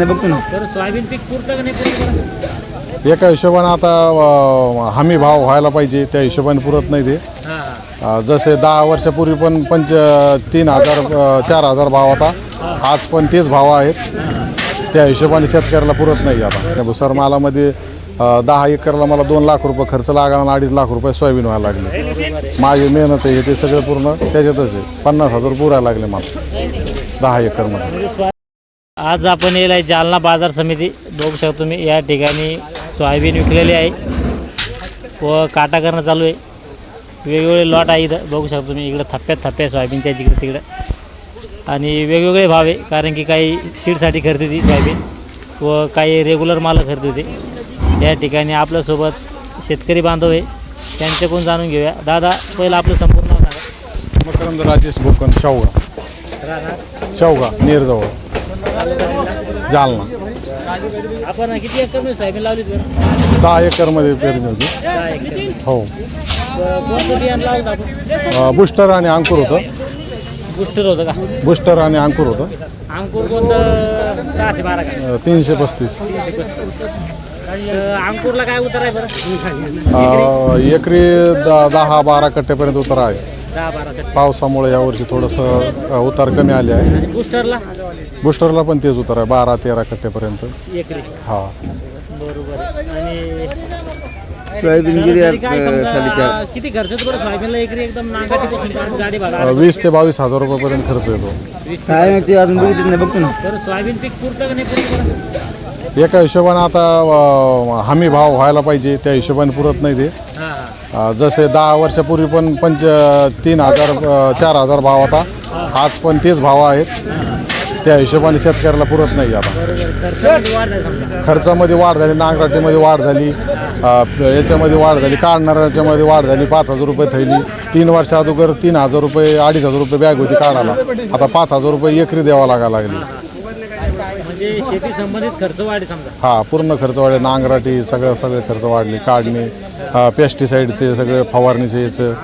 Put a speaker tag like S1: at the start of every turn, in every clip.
S1: नाही बघतो ना.
S2: सोयाबीन पीक पुरतं का नाही पुरतं?
S3: एका हिशोबाने आता अ, हमी भाव व्हायला पाहिजे त्या हिशोबाने पुरत नाही ते.
S2: हां. हां
S3: अ, जसे दहा वर्षापूर्वी पण पंच तीन हजार अ, चार हजार भाव होता आज पण तेच भाव आहेत. त्या हिशोबाने शेतकऱ्याला पुरत नाही आता. भुसार मालामध्ये अ, दहा एकरला मला दोन लाख रुपये खर्च लागला आणि अडीच लाख रुपये सोयाबीन व्हायला लागले. माझी मेहनत आहे ते सगळं पूर्ण त्याच्यातच आहे. पन्नास हजार पुरायला लागले मला. दहा एकरमध्ये.
S2: म्हणजे सोया आज आपण येईल आहे जालना बाजार समिती. बघू शकतो तुम्ही या ठिकाणी सोयाबीन विकलेली आहे. व काटा करणं चालू आहे. वेगवेगळे लॉट आहे इथं. बघू शकतो तुम्ही इकडं थप्प्यात थप्प्या सोयाबीनच्या जिकडे तिकडं. आणि वेगवेगळे भाव आहे कारण की काही सीडसाठी खरेदी होती सोयाबीन. व काही रेग्युलर माल खरेदी होते. या ठिकाणी आपल्यासोबत शेतकरी बांधव आहे. त्यांच्याकडून जाणून घेऊया. दादा पहिलं आपलं संपूर्ण नाव सांगा.
S3: मकरंद राजेश भोकन शावगा शावगा नेरजवळ. जालना.
S2: आपण किती एकर सोयाबीन लावली
S3: दहा एकरमध्ये पेरणी होती. हो.
S2: बरं, कोणतं बियाणं लावलं आपण.
S3: अ, बुस्टर आणि अंकुर होतं.
S2: बुस्टर होतं का?
S3: बुस्टर आणि अंकुर होतं.
S2: अंकुर कोणतं? सहाशे बारा का?
S3: अ, तीनशे पस्तीस.
S2: तीनशे पस्तीस. अं, अंकुरला काय उतार आहे बरं?
S3: अ, एकरी द दहा बारा कट्ट्यापर्यंत उतार आहे.
S2: दहा बारा टक्के.
S3: पावसामुळे यावर्षी थोडंसं अ, उतार कमी आले आहे.
S2: आणि बुस्टरला
S3: बुस्टरला पण तेच उतार आहे बारा तेरा कट्ट्यापर्यंत
S2: एकरी.
S3: हा.
S2: बरोबर. आणि
S1: सोयाबीन
S2: काय समजा, किती खर्च येतो बरं? सोयाबीनला एकरी एकदम नांगाटी बसून गाडी
S3: अ,
S2: भाडा
S3: वीस ते बावीस हजार रुपयापर्यंत खर्च येतो.
S1: काय माहिती अजून बघितलं नाही बघतो ना.
S2: सोयाबीन पीक पुरतं का नाही पुरतं बरं?
S3: एका हिशोबाने आता अ, हमी भाव व्हायला पाहिजे त्या हिशोबाने पुरत नाही ते.
S2: हां.
S3: जसे दहा वर्षापूर्वी पण पंच तीन हजार चार हजार भाव होता. आज पण तेच भाव आहेत. त्या हिशोबाने शेतकऱ्याला पुरत नाही आता.
S2: खर्चामध्ये वाढ
S3: झाली नांगराटीमध्ये वाढ झाली याच्यामध्ये वाढ झाली काढणाऱ्याच्यामध्ये वाढ झाली पाच हजार रुपये थैली. तीन वर्ष अगोदर तीन हजार रुपये अडीच हजार रुपये बॅग होती काढायला. आता पाच हजार रुपये एकरी द्यावा लागायला लागली.
S2: म्हणजे शेती संबंधित खर्च
S3: हा पूर्ण खर्च वाढले. नांगराटी सगळं सगळे खर्च वाढले. काढणे पेस्टिसाईडचे सगळे फवारणीचे याचं.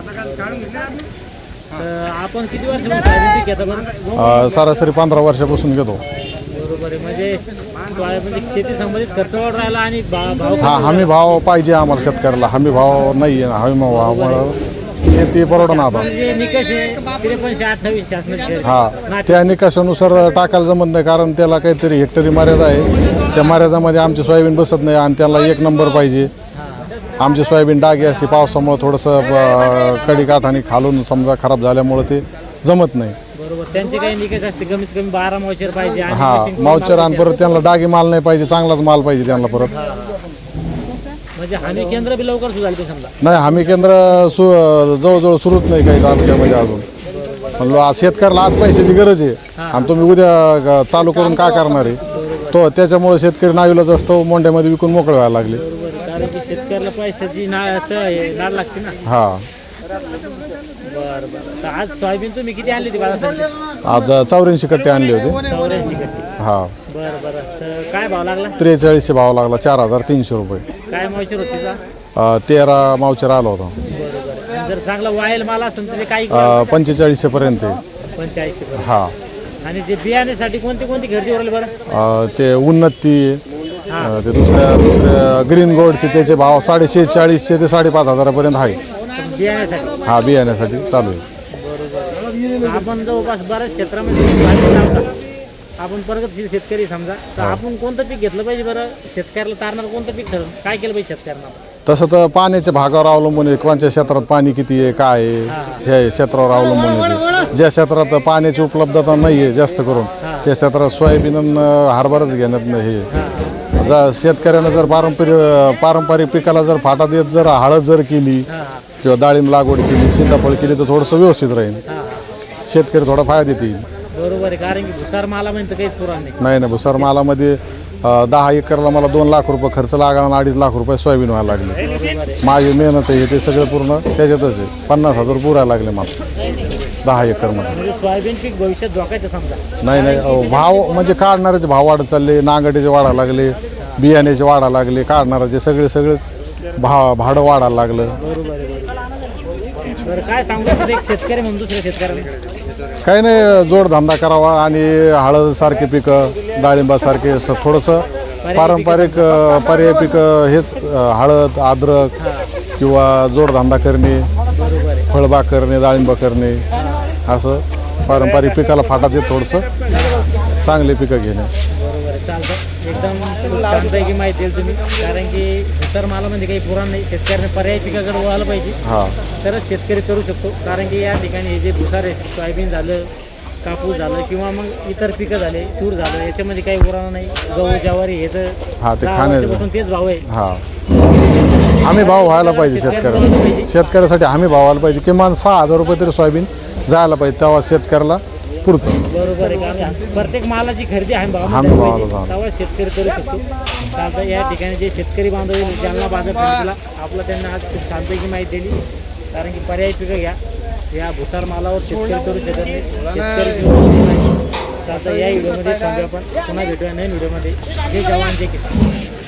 S2: आपण किती वर्ष सोयाबीन पीक घेता बरं?
S3: अ, सरासरी पंधरा वर्षापासून घेतो.
S2: बरोबर आहे. म्हणजे सोया- म्हणजे शेती संबंधित खर्च वाढ राहिला आणि भा- भाव
S3: हा हमी भाव पाहिजे आम्हाला शेतकऱ्याला. हमी भाव नाही आहे. हमी भावामुळं शेती परवडणार आता.
S2: म्हणजे निकष आहे त्रेपन्नशे अठ्ठावीस शासनाची खरेदी.
S3: हा. त्या निकषानुसार टाकायला जमत नाही कारण त्याला काहीतरी हेक्टरी मर्यादा आहे. त्या मर्यादामध्ये आमची सोयाबीन बसत नाही आणि त्याला एक नंबर पाहिजे. आमची सोयाबीन डागी असते. पावसामुळं थोडंसं कडीकाठाने खालून समजा खराब झाल्यामुळं ते जमत नाही.
S2: बरोबर. त्यांचे काही निकष असते कमीत कमी बारा मॉइचर पाहिजे आणि
S3: हा मावचर आणि परत त्यांना डागी माल नाही पाहिजे चांगलाच माल पाहिजे त्यांना परत.
S2: म्हणजे हमी केंद्र बी लवकर सुधारते समजा.
S3: नाही हमी केंद्र सु जवळजवळ सुरूच नाही काही तालुक्यामध्ये अजून. म्हणलो आज शेतकऱ्याला आज पैशाची गरज आहे. आणि तुम्ही उद्या ग- चालू करून काय करणार आहे? तो त्याच्यामुळे शेतकरी नाविलाच असतो मोंड्यामध्ये विकून मोकळे व्हायला लागले.
S2: बरोबर आहे. कारण की शेतकऱ्याला पैशाची नाच हे नाड लागते ना.
S3: हा.
S2: बरं बरं. तर आज सोयाबीन तुम्ही किती आणली होती बाजारात
S3: आज चौऱ्याऐंशी कट्टे आणले होते.
S2: चौऱ्याऐंशी कट्टी.
S3: हा.
S2: बरं बरं. तर काय भाव लागला?
S3: त्रेचाळीसशे भाव लागला चार हजार तीनशे रुपये.
S2: काय
S3: अ, तेरा मावचर आला होता.
S2: आणि जर चांगला वायल माल असेल तर ते काही
S3: अ, पंचेचाळीसशे पर्यंत आहे.
S2: बरं
S3: हा.
S2: आणि जे बियाण्यासाठी कोणती कोणती खरेदी बरं?
S3: अ, ते उन्नती अ, ते दुसऱ्या दुसऱ्या ग्रीन गोल्डचे त्याचे भाव साडेशे चाळीसशे ते साडेपाच हजारापर्यंत आहे.
S2: बियाण्यासाठी.
S3: हा बियाण्यासाठी चालू आहे.
S2: आपण जवळपास बऱ्याच क्षेत्रामध्ये भाजी लावता. आपण प्रगतशील शेतकरी समजा. तर आपण कोणतं पीक घेतलं पाहिजे बरं? शेतकऱ्याला तारणार कोणतं पीक ठरवून काय केलं पाहिजे शेतकऱ्यांना
S3: तसं तर पाण्याच्या भागावर अवलंबून आहे. कोणत्या क्षेत्रात पाणी किती आहे काय आहे हे. क्षेत्रावर अवलंबून आहे. ते. ज्या क्षेत्रात पाण्याची उपलब्धता नाही आहे जास्त करून त्या क्षेत्रात सोयाबीन आणि हरभराच घेण्यात नाही. हे. जर शेतकऱ्यानं जर पारंपरिक पारंपरिक पिकाला जर फाटा देत जर हळद जर केली किंवा डाळिंब लागवड केली सीताफळ केली तर थोडंसं व्यवस्थित राहील. शेतकरी थोडा फायदा देतील.
S2: बरोबर आहे कारण की भुसार माला म्हणतं काहीच पुराण नाही.
S3: नाही ना भुसार मालामध्ये दहा एकरला मला दोन लाख रुपये खर्च लागला आणि अडीच लाख रुपये सोयाबीन व्हायला लागले. माझी मेहनत आहे ते सगळं पूर्ण त्याच्यातच आहे. पन्नास हजार पुरायला लागले मला दहा एकरमध्ये.
S2: म्हणजे सोयाबीन पीक भविष्यात धोकायचं समजा.
S3: नाही नाही अं, भाव म्हणजे काढणाऱ्याचे भाव वाढत चालले नांगटीचे वाढायला लागले. बियाण्याचे वाढायला लागले काढणाऱ्याचे सगळे सगळेच भाव भाडं वाढायला लागलं.
S2: बरं काय सांगू? शकतो एक शेतकरी म्हणून दुसऱ्या शेतकऱ्याला.
S3: काही नाही जोडधंदा करावा आणि हळदसारखे पिकं डाळिंबासारखे असं थोडंसं पारंपरिक अ, पर्याय पिकं हेच अ, हळद अद्रक किंवा जोडधंदा करणे फळबाग करणे डाळिंब करणे असं पारंपरिक पिकाला फाटा देत थोडंसं चांगले पिकं घेणे.
S2: चालतं. एकदम छानपैकी माहिती दिली तुम्ही. कारण की इतर मालामध्ये काही पुराण नाही. शेतकऱ्याने पर्यायी पिकाकडे वळायला पाहिजे.
S3: हां.
S2: तरच शेतकरी करू शकतो. कारण की या ठिकाणी हे जे भुसार आहे सोयाबीन झालं कापूस झालं किंवा मग इतर पिकं झाले तूर झालं याच्यामध्ये काही पुराणा नाही. गहू ज्वारी हे तर तेच भाव आहे.
S3: हां. हमी भाव व्हायला पाहिजे शेतकऱ्याला शेतकऱ्यासाठी हमी भाव व्हायला पाहिजे. किमान सहा हजार रुपये तरी सोयाबीन जायला पाहिजे तेव्हा शेतकऱ्याला. पुरतं
S2: बरोबर आहे प्रत्येक मालाची खरेदी आहे भाव
S3: हमी भावाला जाणं.
S2: तेव्हा शेतकरी करू शकतो. चालतं या ठिकाणी जे शेतकरी बांधव आहेत, जालना बाजार समितीला आपलं त्यांना आज खूप माहिती दिली. कारण की पर्यायी पिकं घ्या. या भुसार मालावर शेतकरी करू शकत नाही. शेतकरी करू शकत नाही. चालतं या व्हिडिओमध्ये थांबूया आपण. पुन्हा भेटूया नवीन व्हिडिओमध्ये. जय जवान जय किसान.